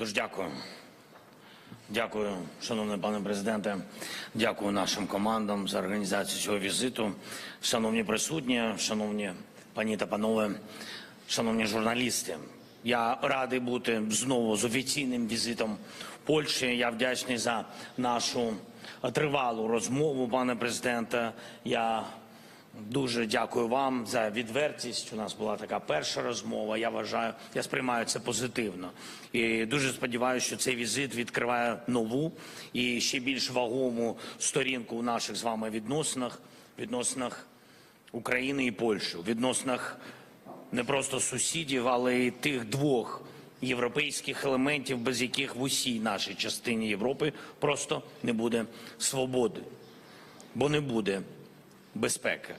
Дуже дякую. Дякую, шановний пане президенте. Дякую нашим командам за організацію цього візиту. Шановні присутні, шановні пані та панове, шановні журналісти. Я радий бути знову з офіційним візитом Польщі. Я вдячний за нашу тривалу розмову, пане президенте. Я Дуже дякую вам за відвертість. У нас була така перша розмова. Я вважаю, я сприймаю це позитивно. І дуже сподіваюся, що цей візит відкриває нову і ще більш вагому сторінку у наших з вами відносинах, відносинах України і Польщі, відносинах не просто сусідів, але й тих двох європейських елементів, без яких в усій нашій частині Європи просто не буде свободи, бо не буде безпеки.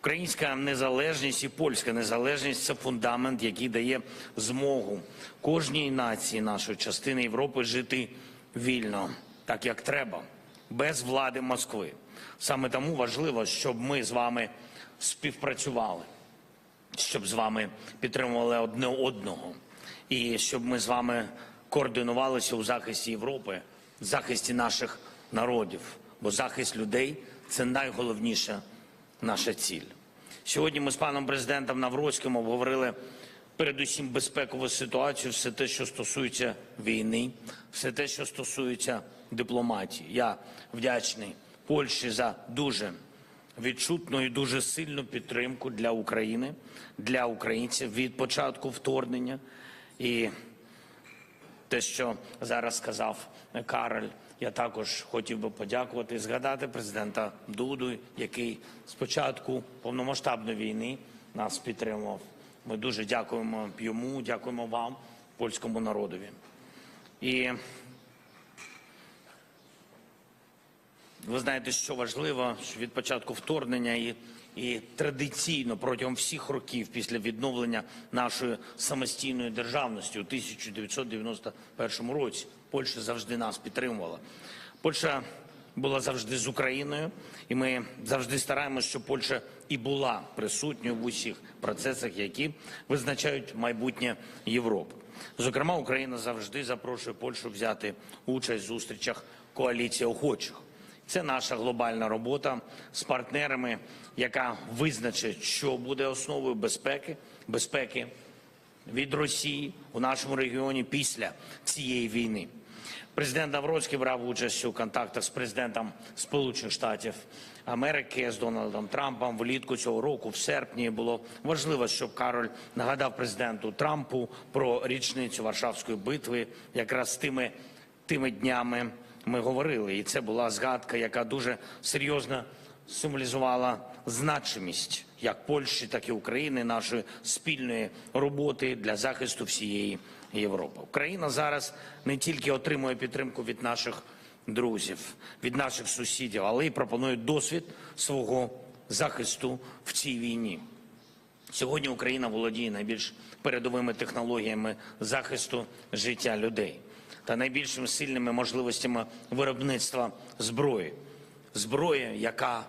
Українська незалежність і польська незалежність це фундамент, який дає змогу кожній нації нашої частини Європи жити вільно, так як треба, без влади Москви. Саме тому важливо, щоб ми з вами співпрацювали, щоб з вами підтримували одне одного, і щоб ми з вами координувалися у захисті Європи, захисті наших народів. Бо захист людей це найголовніша наша ціль. Сьогодні ми з паном президентом Навроцьким обговорили передусім безпекову ситуацію, все те, що стосується війни, все те, що стосується дипломатії. Я вдячний Польщі за дуже відчутну і дуже сильну підтримку для України, для українців від початку вторгнення. І те, що зараз сказав Кароль, я також хотів би подякувати і згадати президента Дуду, який спочатку повномасштабної війни нас підтримував. Ми дуже дякуємо йому, дякуємо вам, польському народові. І ви знаєте, що важливо, що від початку вторгнення і, і традиційно протягом всіх років після відновлення нашої самостійної державності у 1991 році Польща завжди нас підтримувала. Польща була завжди з Україною, і ми завжди стараємося, щоб Польща і була присутньою в усіх процесах, які визначають майбутнє Європи. Зокрема, Україна завжди запрошує Польщу взяти участь в зустрічах коаліції охочих. Це наша глобальна робота з партнерами, яка визначить, що буде основою безпеки, безпеки від Росії у нашому регіоні після цієї війни. Президент Навроцький брав участь у контактах з президентом Сполучених Штатів Америки з Дональдом Трампом влітку цього року, в серпні, було важливо, щоб Кароль нагадав президенту Трампу про річницю Варшавської битви, якраз тими, тими днями ми говорили, і це була згадка, яка дуже серйозно символізувала значимість як Польщі, так і України, нашої спільної роботи для захисту всієї Європи. Україна зараз не тільки отримує підтримку від наших друзів, від наших сусідів, але й пропонує досвід свого захисту в цій війні. Сьогодні Україна володіє найбільш передовими технологіями захисту життя людей та найбільшими сильними можливостями виробництва зброї, зброї, яка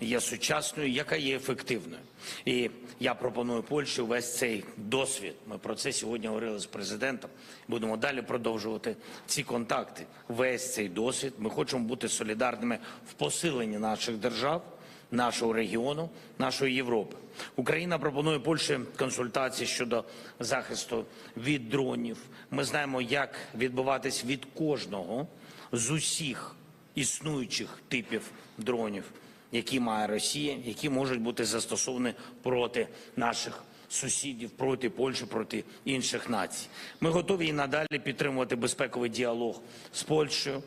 є сучасною, яка є ефективною. І я пропоную Польщі увесь цей досвід. Ми про це сьогодні говорили з президентом. Будемо далі продовжувати ці контакти. Весь цей досвід. Ми хочемо бути солідарними в посиленні наших держав нашого регіону, нашої Європи. Україна пропонує Польщі консультації щодо захисту від дронів. Ми знаємо, як відбуватись від кожного з усіх існуючих типів дронів, які має Росія, які можуть бути застосовані проти наших. Сусідів проти Польщі, проти інших націй. Ми готові і надалі підтримувати безпековий діалог з Польщею,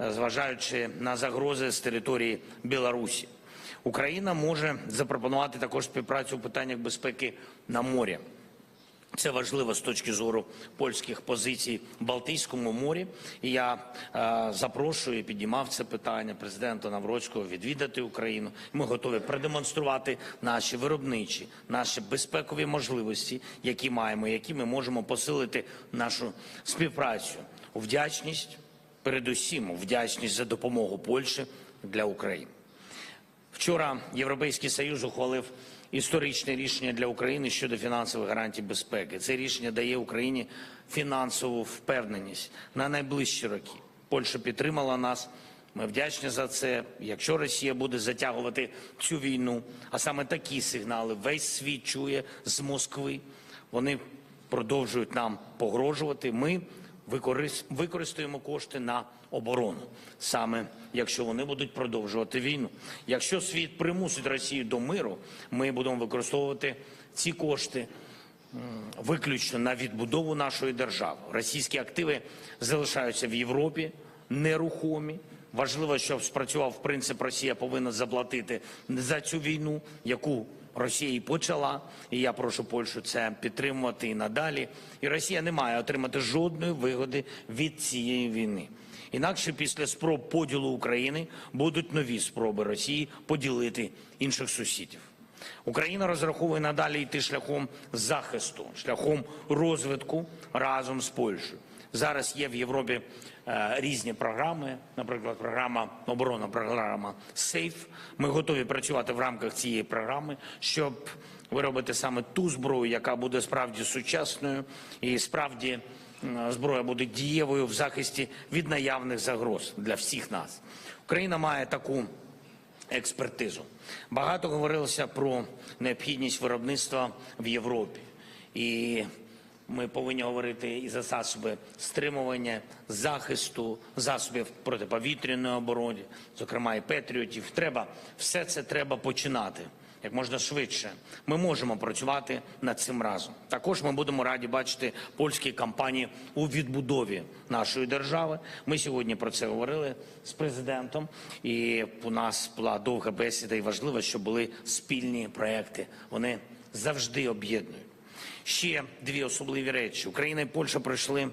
е, зважаючи на загрози з території Білорусі. Україна може запропонувати також співпрацю у питаннях безпеки на морі. Це важливо з точки зору польських позицій в Балтійському морі. І я е, запрошую піднімав це питання президента Навроцького відвідати Україну. Ми готові продемонструвати наші виробничі, наші безпекові можливості, які маємо, які ми можемо посилити нашу співпрацю у вдячність, передусім вдячність за допомогу Польщі для України. Вчора Європейський Союз ухвалив історичне рішення для України щодо фінансових гарантій безпеки. Це рішення дає Україні фінансову впевненість на найближчі роки. Польща підтримала нас. Ми вдячні за це. Якщо Росія буде затягувати цю війну, а саме такі сигнали весь світ чує з Москви, вони продовжують нам погрожувати. Ми використаємо кошти на оборону, саме якщо вони будуть продовжувати війну. Якщо світ примусить Росію до миру, ми будемо використовувати ці кошти виключно на відбудову нашої держави. Російські активи залишаються в Європі нерухомі. Важливо, щоб спрацював принцип Росія повинна заплатити за цю війну, яку Росія і почала. І я прошу Польщу це підтримувати і надалі. І Росія не має отримати жодної вигоди від цієї війни. Інакше після спроб поділу України будуть нові спроби Росії поділити інших сусідів. Україна розраховує надалі йти шляхом захисту, шляхом розвитку разом з Польщею. Зараз є в Європі е, різні програми, наприклад, програма оборона, програма СЕЙФ. Ми готові працювати в рамках цієї програми, щоб виробити саме ту зброю, яка буде справді сучасною і справді зброя буде дієвою в захисті від наявних загроз для всіх нас. Україна має таку експертизу. Багато говорилося про необхідність виробництва в Європі. І ми повинні говорити і за засоби стримування, захисту, засобів протиповітряної оборони, зокрема і патріотів. Треба все це треба починати як можна швидше. Ми можемо працювати над цим разом. Також ми будемо раді бачити польські компанії у відбудові нашої держави. Ми сьогодні про це говорили з президентом, і у нас була довга бесіда, і важливо, щоб були спільні проекти. Вони завжди об'єднують. Ще дві особливі речі: Україна і Польща пройшли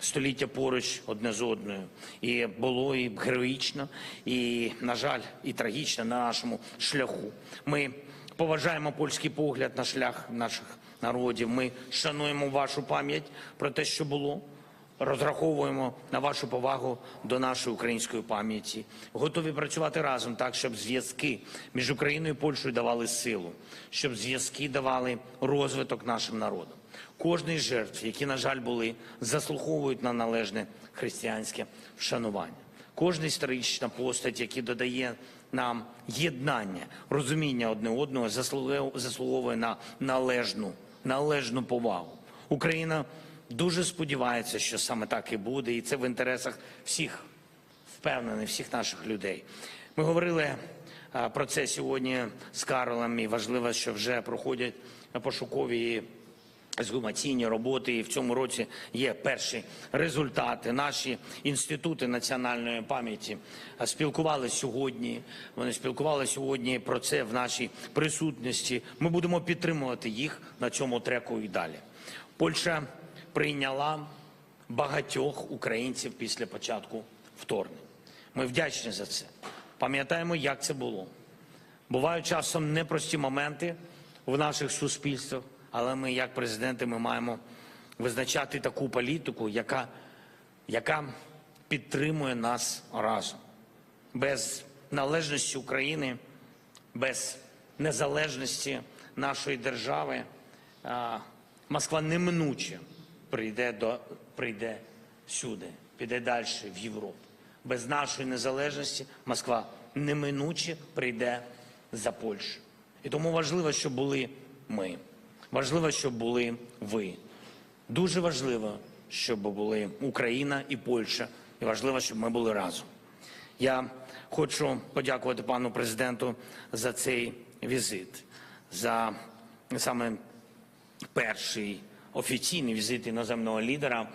століття поруч одне з одною, і було і героїчно, і на жаль, і трагічно на нашому шляху. Ми поважаємо польський погляд на шлях наших народів. Ми шануємо вашу пам'ять про те, що було. Розраховуємо на вашу повагу до нашої української пам'яті. Готові працювати разом так, щоб зв'язки між Україною і Польщею давали силу, щоб зв'язки давали розвиток нашим народам. Кожний жертв, які, на жаль, були, заслуговують на належне християнське вшанування. Кожна історична постать, яка додає нам єднання, розуміння одне одного, заслуговує на належну, належну повагу. Україна дуже сподівається, що саме так і буде, і це в інтересах всіх, впевнений, всіх наших людей. Ми говорили про це сьогодні з Карлом, і важливо, що вже проходять пошукові Згумаційні роботи, і в цьому році є перші результати. Наші інститути національної пам'яті спілкувалися сьогодні. Вони спілкувалися сьогодні про це в нашій присутності. Ми будемо підтримувати їх на цьому треку і далі. Польща прийняла багатьох українців після початку вторгнення. Ми вдячні за це. Пам'ятаємо, як це було. Бувають часом непрості моменти в наших суспільствах, але ми, як президенти, ми маємо визначати таку політику, яка, яка підтримує нас разом. Без належності України, без незалежності нашої держави Москва неминуче прийде, до, прийде сюди, піде далі в Європу. Без нашої незалежності Москва неминуче прийде за Польщу. І тому важливо, щоб були ми. Важливо, щоб були ви. Дуже важливо, щоб були Україна і Польща. І важливо, щоб ми були разом. Я хочу подякувати пану президенту за цей візит, за саме перший офіційний візит іноземного лідера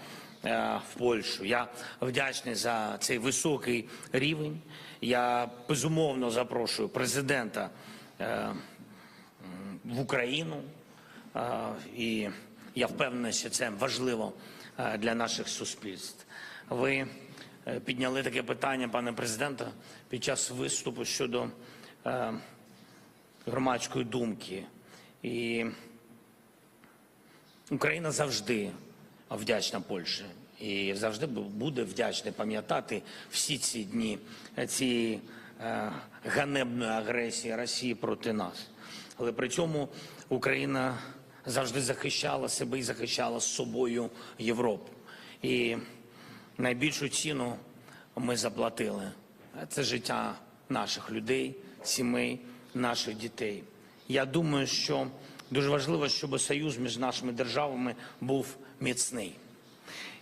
е, в Польщу. Я вдячний за цей високий рівень. Я безумовно запрошую президента е, в Україну. Е, І я впевнений, що це важливо для наших суспільств. Ви підняли таке питання, пане президенте, під час виступу щодо громадської думки. І Україна завжди вдячна Польщі і завжди буде вдячна пам'ятати всі ці дні цієї е, ганебної агресії Росії проти нас. Але при цьому Україна завжди захищала себе і захищала з собою Європу. І найбільшу ціну ми заплатили. Це життя наших людей, сімей, наших дітей. Я думаю, що дуже важливо, щоб союз між нашими державами був міцний.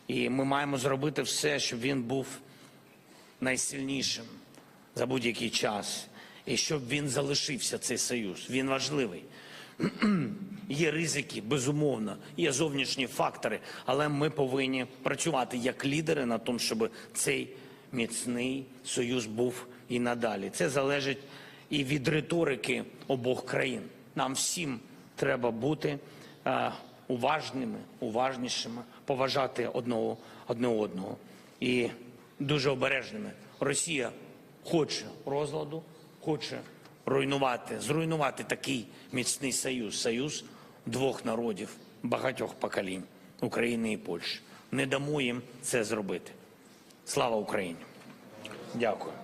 І ми маємо зробити все, щоб він був найсильнішим за будь-який час. І щоб він залишився, цей союз. Він важливий. Є ризики, безумовно, є зовнішні фактори, але ми повинні працювати як лідери на тому, щоб цей міцний союз був і надалі. Це залежить і від риторики обох країн. Нам всім треба бути е, уважними, уважнішими, поважати одного, одне одного і дуже обережними. Росія хоче розладу, хоче руйнувати, зруйнувати такий міцний союз, союз двох народів, багатьох поколінь України і Польщі. Не дамо їм це зробити. Слава Україні! Дякую.